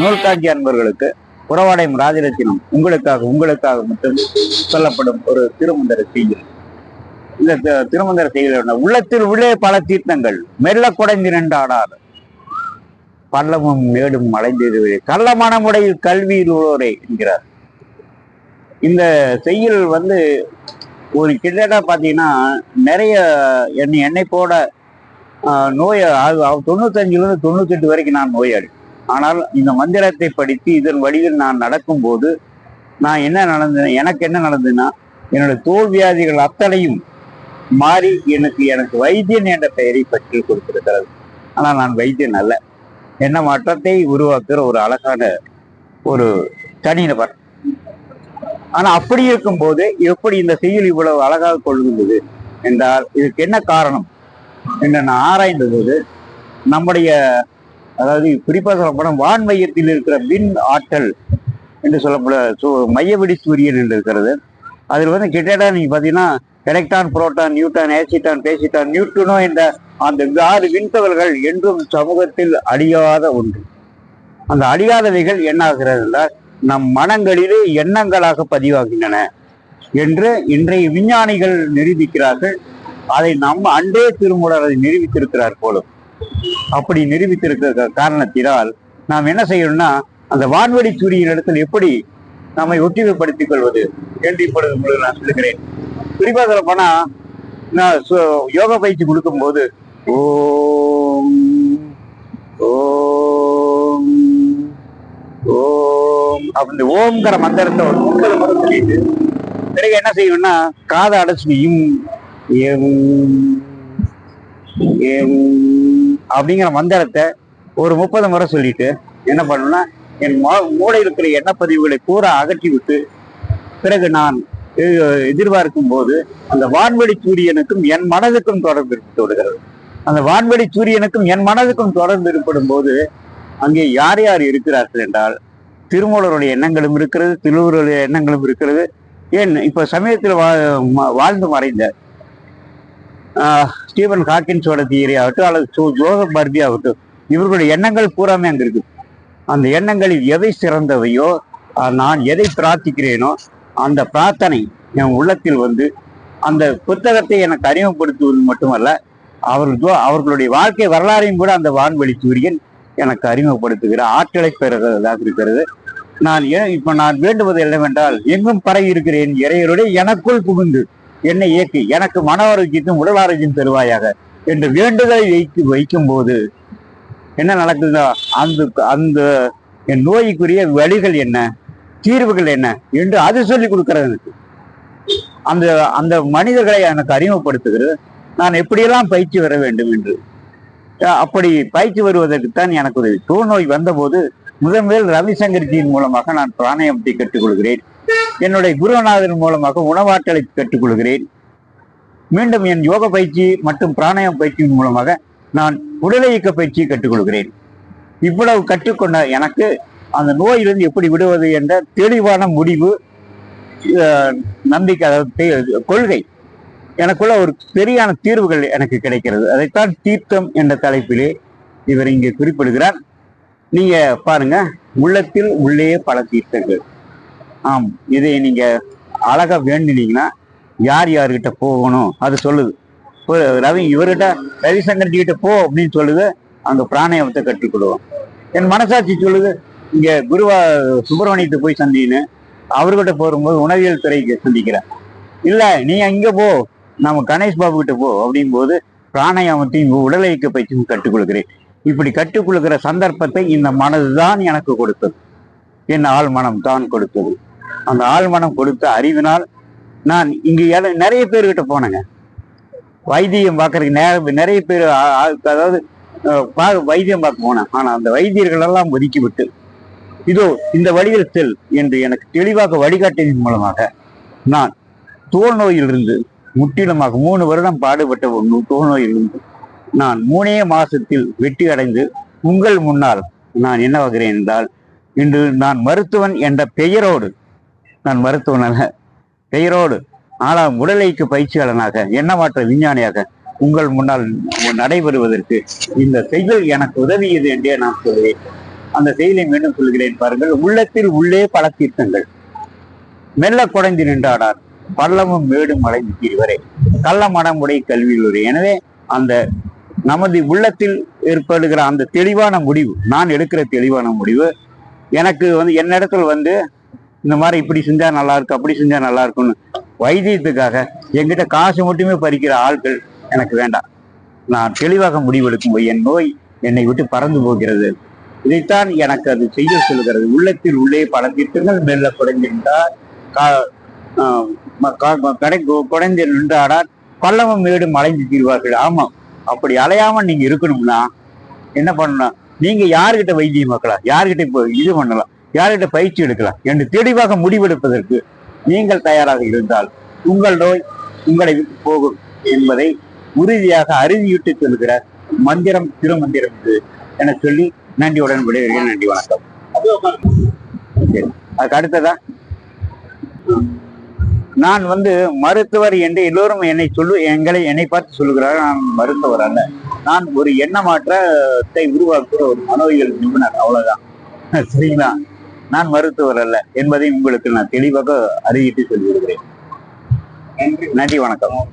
நூல்காஞ்சி அன்பர்களுக்கு புறவாடையும் ராஜரத்தினம் உங்களுக்காக உங்களுக்காக மட்டும் சொல்லப்படும் ஒரு திருமந்திர செய்தி. இந்த திருமந்திர செய்தியில் உள்ளத்தில் உள்ளே பல தீர்த்தங்கள் மெல்ல குடைந்து நின்றாடார் பள்ளமும் மேடும் மலைந்தது கள்ள மனமுடையில் கல்வியில் உள்ளோரே என்கிறார். இந்த செய்யுள் வந்து ஒரு கிட்டத்தட்ட பார்த்தீங்கன்னா நிறைய என்னை என்னை போட நோய் தொண்ணூத்தஞ்சுலேருந்து தொண்ணூத்தெட்டு வரைக்கும் நான் நோயாளி. ஆனால் இந்த மந்திரத்தை படித்து இதன் வழியில் நான் நடக்கும்போது நான் என்ன நடந்தேன் எனக்கு என்ன நடந்ததுன்னா என்னோட தோல் வியாதிகள் அத்தனையும் மாறி எனக்கு எனக்கு வைத்தியன் என்ற பெயரை பற்றி கொடுத்திருக்கிறது. ஆனால் நான் வைத்தியன் அல்ல. என்ன மாற்றத்தை உருவாக்குற ஒரு அழகான ஒரு தனிநபர். ஆனால் அப்படி இருக்கும்போது எப்படி இந்த செய்யுள் இவ்வளவு அழகாக கொள்கின்றது என்றால் இதுக்கு என்ன காரணம்? என்று நான் ஆராய்ந்த போது நம்முடைய அதாவது குறிப்பாக சொல்லப்படும் வான் மையத்தில் இருக்கிற மின் ஆற்றல் என்று சொல்லப்பட சூ மையவெடி சூரியன் என்று இருக்கிறது. அதில் வந்து கிட்டத்தட்ட நீங்கள் பார்த்தீங்கன்னா எலக்ட்ரான் புரோட்டான் நியூட்டான் ஏசிட்டான் பேசிட்டான் நியூட்டனோ என்ற அந்த ஆறு விண்தவர்கள் என்றும் சமூகத்தில் அழியாத ஒன்று. அந்த அழியாதவைகள் என்ன ஆகிறது என்றால் நம் மனங்களிலே எண்ணங்களாக பதிவாகின்றன என்று இன்றைய விஞ்ஞானிகள் நிரூபிக்கிறார்கள். அதை நம்ம அன்றே திருமூலர் அதை நிரூபித்திருக்கிறார் போலும். அப்படி நிரூபித்திருக்கிற காரணத்தினால் நாம் என்ன செய்யணும்னா அந்த வான்வெளி சூரியன் இடத்தில் எப்படி நம்மை ஒற்றுமைப்படுத்திக் கொள்வது என்று இப்பொழுது உங்களுக்கு நான் சொல்லுகிறேன். குறிப்பாக சொல்ல போனா நான் யோக யோகா பயிற்சி கொடுக்கும்போது ஓம் ஓம் ஓம் அப்படி ஓம்ங்கிற மந்திரத்தை ஒரு முப்பது முறை சொல்லிட்டு பிறகு என்ன செய்யணும்னா காதை அடைச்சு இம் எம் எம் அப்படிங்கிற மந்திரத்தை ஒரு முப்பது முறை சொல்லிட்டு என்ன பண்ணணும்னா என் மா மூளையில் இருக்கிற எண்ணப்பதிவுகளை பூரா அகற்றி விட்டு பிறகு நான் எதிர்பார்க்கும் போது அந்த வான்வெளி சூரியனுக்கும் என் மனதுக்கும் தொடர்பு ஏற்பட்டு விடுகிறது. அந்த வான்வெளி சூரியனுக்கும் என் மனதுக்கும் தொடர்பு ஏற்படும் போது அங்கே யார் யார் இருக்கிறார்கள் என்றால் திருமூலருடைய எண்ணங்களும் இருக்கிறது திருவருடைய எண்ணங்களும் இருக்கிறது. ஏன் இப்போ சமயத்தில் வா வாழ்ந்து மறைந்த ஸ்டீவன் ஹாக்கின்ஸோட தியரி ஆகட்டும் அல்லது சோ ஜோசப் பர்பி ஆகட்டும் இவர்களுடைய எண்ணங்கள் பூராமே அங்கே இருக்குது அந்த எண்ணங்களில் எதை சிறந்தவையோ நான் எதை பிரார்த்திக்கிறேனோ அந்த பிரார்த்தனை என் உள்ளத்தில் வந்து அந்த புத்தகத்தை எனக்கு அறிமுகப்படுத்துவது மட்டுமல்ல அவர்கள் அவர்களுடைய வாழ்க்கை வரலாறையும் கூட அந்த வான்வெளி சூரியன் எனக்கு அறிமுகப்படுத்துகிற ஆற்றலை பெறுகிறதாக இருக்கிறது. நான் ஏன் நான் வேண்டுவது என்னவென்றால் எங்கும் பரவி இருக்கிறேன் இறையருடைய எனக்குள் புகுந்து என்னை இயக்கி எனக்கு மன ஆரோக்கியத்தையும் உடல் ஆரோக்கியம் தருவாயாக என்ற வேண்டுதலை வைத்து வைக்கும் போது என்ன நடக்குதோ? அந்த அந்த என் நோய்க்குரிய வழிகள் என்ன? தீர்வுகள் என்ன? என்று அது சொல்லி கொடுக்கிறது எனக்கு. அந்த அந்த மனிதர்களை எனக்கு அறிமுகப்படுத்துகிறது. நான் எப்படியெல்லாம் பயிற்சி வர வேண்டும் என்று. அப்படி பயிற்சி வருவதற்குத்தான் எனக்கு உதவி நோய் வந்தபோது முதன்மையில் ரவிசங்கர்ஜியின் மூலமாக நான் பிராணாயாமத்தை கற்றுக்கொள்கிறேன். என்னுடைய குருநாதன் மூலமாக உணவாற்றலை கற்றுக்கொள்கிறேன். மீண்டும் என் யோக பயிற்சி மற்றும் பிராணாயாம பயிற்சியின் மூலமாக நான் உடல் இயக்க பயிற்சியை கற்றுக்கொள்கிறேன். இவ்வளவு கற்றுக்கொண்ட எனக்கு அந்த நோயிலிருந்து எப்படி விடுவது என்ற தெளிவான முடிவு நம்பிக்கை கொள்கை. எனக்குள்ள ஒரு சரியான தீர்வுகள் எனக்கு கிடைக்கிறது. அதைத்தான் தீர்த்தம் என்ற தலைப்பிலே இவர் இங்கே குறிப்பிடுகிறார். நீங்க பாருங்க உள்ளத்தில் உள்ளே பல தீர்த்தங்கள். ஆம் இதை நீங்க அழகா வேண்டினீங்கன்னா யார் யார்கிட்ட போகணும் அது சொல்லுது. ரவி இவர்கிட்ட ரவிசங்கர் கிட்ட போ அப்படின்னு சொல்லுது அங்க பிராணாயாமத்தை கொடுவோம் என் மனசாட்சி சொல்லுது இங்க குருவா சுப்பிரமணியத்தை போய் சந்தின்னு அவர்கிட்ட போகும்போது உணவியல் துறைக்கு சந்திக்கிறேன். இல்ல நீ அங்க போ நம்ம கணேஷ் பாபு கிட்ட போ அப்படிங்கும்போது பிராணாயாமத்தையும் உடல் இயக்க பயிற்சியும் கற்றுக்கொள்கிறேன். இப்படி கற்றுக்கொள்கிற சந்தர்ப்பத்தை இந்த மனது தான் எனக்கு கொடுத்தது. என் ஆழ்மனம் தான் கொடுத்தது. அந்த ஆழ்மனம் கொடுத்த அறிவினால் நான் இங்கு நிறைய பேர்கிட்ட போனேங்க. வைத்தியம் பார்க்கறதுக்கு நேர நிறைய பேர் அதாவது பா- வைத்தியம் பார்க்க போனேன். ஆனால் அந்த வைத்தியர்கள் எல்லாம் ஒதுக்கி இதோ இந்த வழியில் செல் என்று எனக்கு தெளிவாக வழிகாட்டியதன் மூலமாக நான் தோல் நோயிலிருந்து முற்றிலுமாக மூணு வருடம் பாடுபட்ட தோல் நோயிலிருந்து நான் மூணே மாசத்தில் வெற்றி அடைந்து உங்கள் முன்னால் நான் என்ன வகிறேன் என்றால் இன்று நான் மருத்துவன் என்ற பெயரோடு நான் மருத்துவன் அல்ல பெயரோடு ஆனால் உடலைக்கு பயிற்சியாளனாக எண்ணமாற்ற விஞ்ஞானியாக உங்கள் முன்னால் நடைபெறுவதற்கு இந்த செயல் எனக்கு உதவியது என்றே நான் சொல்வேன். அந்த செயலை மீண்டும் சொல்கிறேன் பாருங்கள். உள்ளத்தில் உள்ளே பல தீர்த்தங்கள். மெல்ல குறைந்து நின்றாடார். பள்ளமும் மேடும் அடைந்து தீர்வரே. கள்ள மனமுடைய கல்வியில் எனவே அந்த நமது உள்ளத்தில் ஏற்படுகிற அந்த தெளிவான முடிவு நான் எடுக்கிற தெளிவான முடிவு எனக்கு வந்து என்னிடத்துல வந்து இந்த மாதிரி இப்படி செஞ்சா நல்லா இருக்கு அப்படி செஞ்சா நல்லா இருக்கும்னு வைத்தியத்துக்காக என்கிட்ட காசு மட்டுமே பறிக்கிற ஆட்கள் எனக்கு வேண்டாம். நான் தெளிவாக முடிவெடுக்கும் என் நோய் என்னை விட்டு பறந்து போகிறது. இதைத்தான் எனக்கு அது செய்ய சொல்கிறது உள்ளத்தில் உள்ளே பல திட்டங்கள் மெல்ல குறைந்திருந்தால் கா- ஆஹ் கடை குறைந்து நின்றாடார் பல்லவம் மேடும் அலைந்து தீர்வார்கள். ஆமாம். அப்படி அலையாம நீங்க இருக்கணும்னா என்ன பண்ணணும் நீங்க யாருகிட்ட வைத்தியம் பார்க்கலாம்? யாருகிட்ட இப்போ இது பண்ணலாம்? யாருகிட்ட பயிற்சி எடுக்கலாம்? என்று தெளிவாக முடிவெடுப்பதற்கு நீங்கள் தயாராக இருந்தால் உங்கள் நோய் உங்களை விட்டு போகும் என்பதை உறுதியாக அறுதியிட்டு சொல்கிற மந்திரம் திருமந்திரம் இது என சொல்லி நன்றியுடன் விடைபெறுகிறேன். நன்றி வணக்கம். சரி. அதுக்கு அடுத்ததா? நான் வந்து மருத்துவர் என்று எல்லோரும் என்னை சொல்லு எங்களை என்னை பார்த்து சொல்லுகிறார் நான் மருத்துவர் அல்ல. நான் ஒரு எண்ணமாற்றத்தை உருவாக்குற ஒரு மனோவியல் நிபுணர். அவ்வளவுதான். சரிங்களா? நான் மருத்துவர் அல்ல என்பதை உங்களுக்கு நான் தெளிவாக அறிவித்து சொல்லிவிடுகிறேன். நன்றி வணக்கம்.